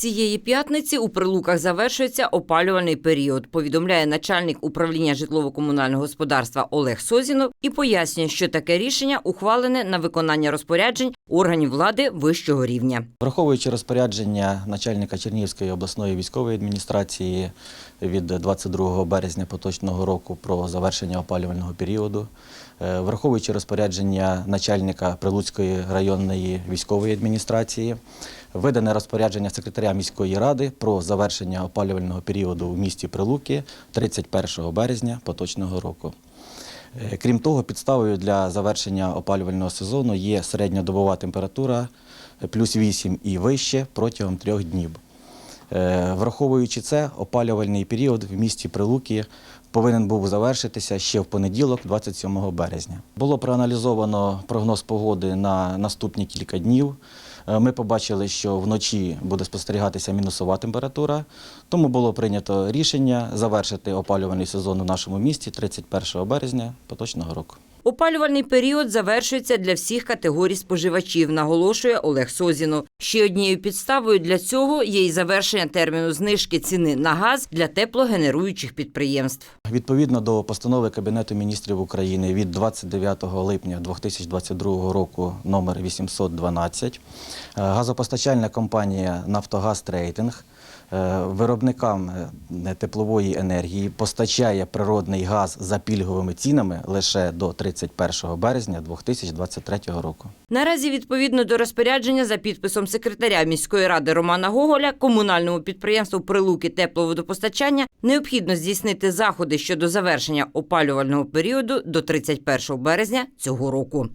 Цієї п'ятниці у прилуках завершується опалювальний період, повідомляє начальник управління житлово-комунального господарства Олег Созінов і пояснює, що таке рішення ухвалене на виконання розпоряджень органів влади вищого рівня. Враховуючи розпорядження начальника Чернігівської обласної військової адміністрації від 22 березня поточного року про завершення опалювального періоду, е, враховуючи розпорядження начальника Прилуцької районної військової адміністрації, видане розпорядження секретаря міської ради про завершення опалювального періоду в місті Прилуки 31 березня поточного року. Е, Крім того, підставою для завершення опалювального сезону є середньодобова температура е, плюс 8 і вище протягом трьох днів. Е, Враховуючи це, опалювальний період в місті Прилуки повинен був завершитися ще в понеділок, 27 березня. Було проаналізовано прогноз погоди на наступні кілька днів. Е, Ми побачили, що вночі буде спостерігатися мінусова температура, тому було прийнято рішення завершити опалювальний сезон у нашому місті 31 березня поточного року. Опалювальний період завершується для всіх категорій споживачів, наголошує Олег Созінов. Ще однією підставою для цього є й завершення терміну знижки ціни на газ для теплогенеруючих підприємств. Відповідно до постанови Кабінету міністрів України від 29 липня 2022 року номер 812, е, газопостачальна компанія Нафтогаз Трейдинг е, виробникам е, теплової енергії постачає природний газ за пільговими цінами лише до 31 березня 2023 року. Наразі, відповідно до розпорядження за підписом секретаря міської ради Романа Гоголя, комунальному підприємству Прилуки тепловодопостачання необхідно здійснити заходи щодо завершення опалювального періоду до 31 березня цього року.